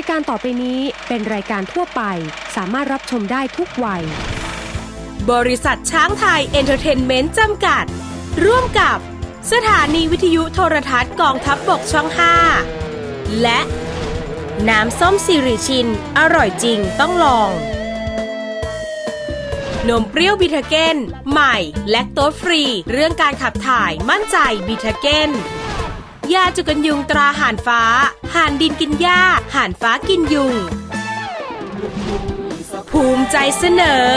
ายการต่อไปนี้เป็นรายการทั่วไป สามารถรับชมได้ทุกวัย บริษัทช้างไทยเอนเตอร์เทนเมนต์จำกัด ร่วมกับสถานีวิทยุโทรทัศน์กองทัพบบกช่อง 5 และ น้ำส้มสิริชิน อร่อยจริงต้องลอง นมเปรี้ยวบิทาเกนใหม่ และโต๊ฟรี เรื่องการขับถ่ายมั่นใจบิทาเกน ยาจุกันยุงตราห่านฟ้า ห่านดินกินหญ้า ห่านฟ้ากินยุง ภูมิใจเสนอ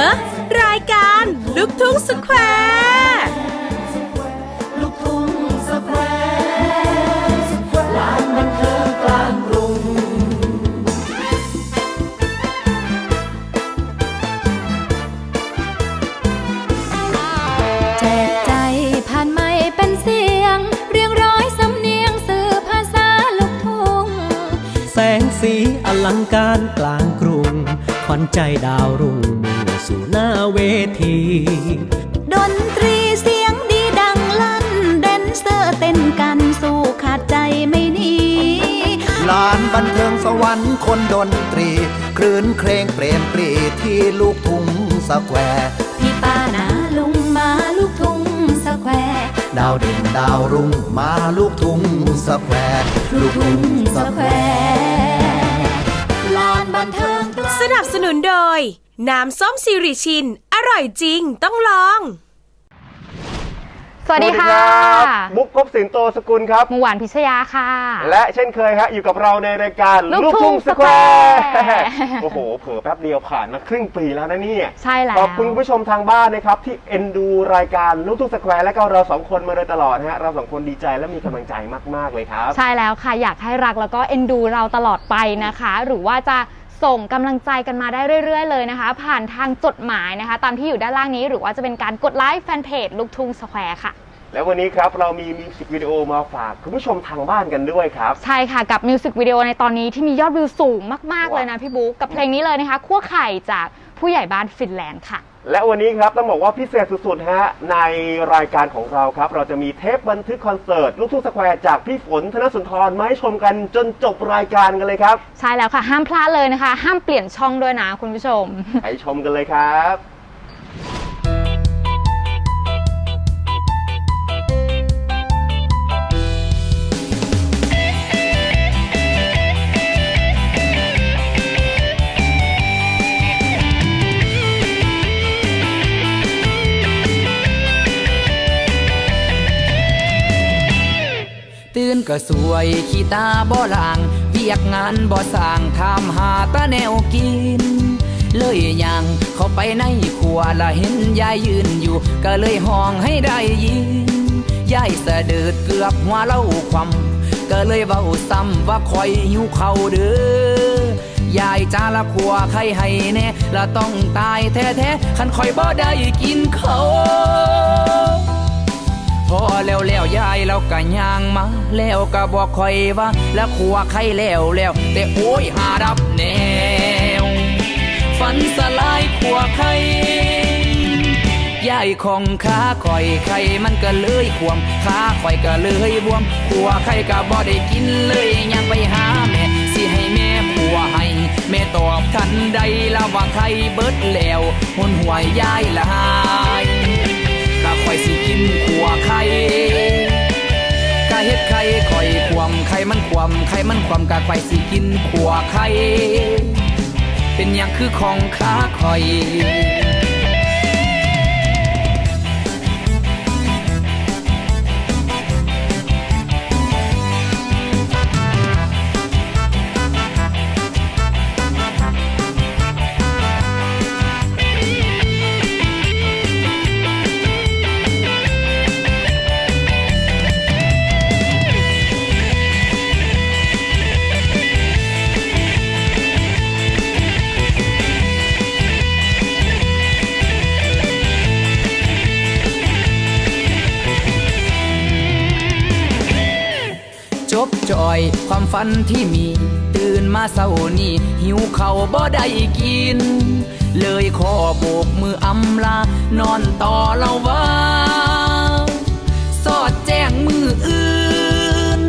รายการลุกทุ่งสแควร์ อลังการกลางกรุง ขวัญใจดาวรุ่งมุ่งสู่หน้าเวที ดนตรีเสียงดีดังลั่น แดนเซอร์เต้นกันสู้ขาดใจไม่หนีลานบันเทิงสวรรค์คนดนตรี คลื่นเครงเปรมปรีที่ลูกทุ่งสแควร์พี่ป้านาลุงมาลูกทุ่งสแควร์ดาวเด่นดาวรุ่งมาลูกทุ่งสแควร์ลูกทุ่งสแควร์ สนับสนุนโดย น้ำส้มสิริชิน อร่อยจริงต้องลอง สวัสดีค่ะรับบุ๊กกบสินโตสกุลครับ หมูหวานพิชยาค่ะ และเช่นเคยฮะอยู่กับเราในรายการลูกทุ่งสแควร์สแควร์ โอ้โห เผลอแป๊บเดียวผ่านมาครึ่งปีแล้วนะเนี่ย ใช่แล้ว ขอบคุณคุณผู้ชมทางบ้านนะครับ ที่เอ็นดูรายการลูกทุ่งสแควร์และก็เราสองคนมาโดยตลอดฮะเราสองคนดีใจและมีกำลังใจมาก ๆ เลยครับ ใช่แล้วค่ะ อยากให้รักแล้วก็เอ็นดูเราตลอดไปนะคะ หรือว่าจะ ส่งกำลังใจกันมาได้เรื่อย ๆ เลยนะคะ ผ่านทางจดหมายนะคะ ตามที่อยู่ด้านล่างนี้หรือว่าจะเป็นการกดไลค์แฟนเพจลูกทุ่งสแควร์ค่ะ แล้ววันนี้ครับเรามีมิวสิกวิดีโอมาฝากคุณผู้ชมทางบ้านกันด้วยครับ ใช่ค่ะกับมิวสิกวิดีโอในตอนนี้ที่มียอดวิวสูงมากๆเลยนะพี่บุ๊กกับเพลงนี้เลยนะคะ ขั้วไข่จากผู้ใหญ่บ้านฟินแลนด์ค่ะ และวันนี้ครับต้องบอกว่าพิเศษสุดๆฮะในรายการของเราครับ เราจะมีเทปบันทึกคอนเสิร์ต ลูกทุ่งสแควร์จากพี่ฝนธนสุนทรมาให้ชมกันจนจบรายการกันเลยครับ ใช่แล้วค่ะ ห้ามพลาดเลยนะคะ ห้ามเปลี่ยนช่องด้วยนะคุณผู้ชม ไปชมกันเลยครับ ก็สวยขี้ตาบ่ลางเวียกงานบ่สร้างทำหาตาแนวกิน เลยยังเข้าไปในครัวละเห็นยายยืนอยู่ ก็เลยห้องให้ได้ยินยายสะเดิดเกือบหัวเล่าความก็เลยเว้าซ้ำว่าคอยหิวเขาเด้อยายจ้าละครัวใครให้แน่ละต้องตายแท้ๆคันคอยบ่ได้กินเขา อแล้วแล้วยายเราก็ย่างมา แล้วก็บอกคอยว่า แล้วขัวไข่แล้วแล้ว แต่โอ้ยหาดับแนว ฝันสลายขัวไข่ยายของขาคอยไข่มันก็เลยขวมขาคอยก็เลยบวมขัวไข่ก็บ่ได้กินเลยยังไปหาแม่สิให้แม่ผัวให้แม่ตอบทันใดละว่าไข่เบิดแล้วหุนหวยยายละหาย ก็ค่อยสิกินขัวไข่กะเฮ็ดไข่ค่อยควมไข่มันควมไข่มันควมกะข่อยสิกินขัวไข่เป็นอย่างคือของขาค่อย อยความฝันที่มี ตื่นมาเศร้านี่หิวเขาบ่ได้กิน เลยขอโบกมืออำลา นอนต่อเราว่า สอดแจ้งมืออื่น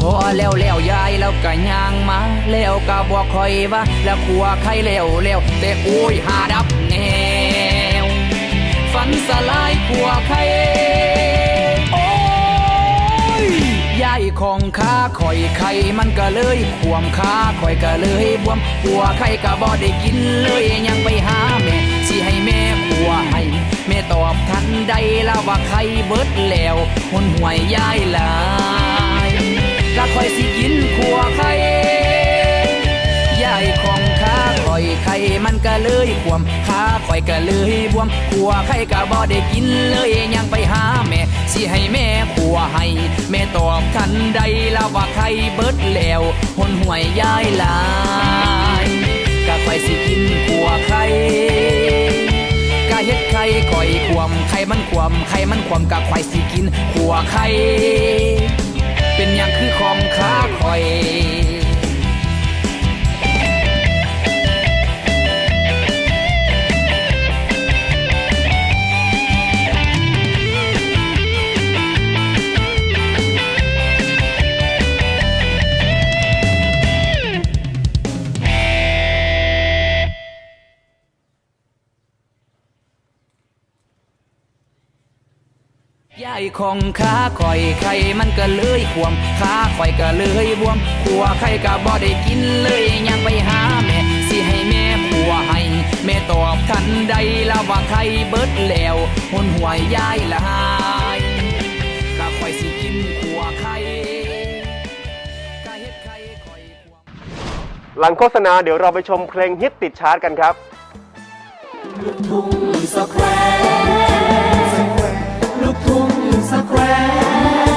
พอแล้วแล้วยายแล้วก็ย่างมา แล้วก็บอกคอยว่า แล้วขัวใครแล้วแล้วแต่โอ้ยหาดับแนวฝันสลายขัวใคร ยายของข้าข่อยไข่มันก็เลยขวมข้าข่อยก็เลยบวมขัวไข่ก็บ่ได้กินเลยยังไปหาแม่สิให้แม่ขัวให้แม่ตอบทันใดละว่าไข่เบิดแล้วหนห่วยยายหลายก็ค่อยสิกินขัวไข่ยายของข้าข่อยไข่มันก็เลยขวมข้าข่อยก็เลยบวมขัวไข่ก็บ่ได้กินเลยยังไปหา ทันใดละว่าไข่เบิดแล้วหนห่วยย้ายลายกะค่อยสิกินขัวไข่กะเฮ็ดไข่ก่อยควมไข่มันควมไข่มันควมกะข่อยสิกินขัวไข่เป็นอย่างคือของค้าข่อย ยายของขาข่อยไข่มันก็เลยขวมขาข่อยก็เลยบวมขัวไข่ก็บ่ได้กินเลยยังไปหาแม่สิให้แม่ขัวให้แม่ตอบทันใดละว่าไข่เบิดแล้วหุนหัวยายละหายก็ข่อยสิกินขัวไข่ก็เฮ็ดไข่ข่อยขวมหลังโฆษณาเดี๋ยวเราไปชมเพลงฮิตติดชาร์ตกันครับทุ่ง สแควร์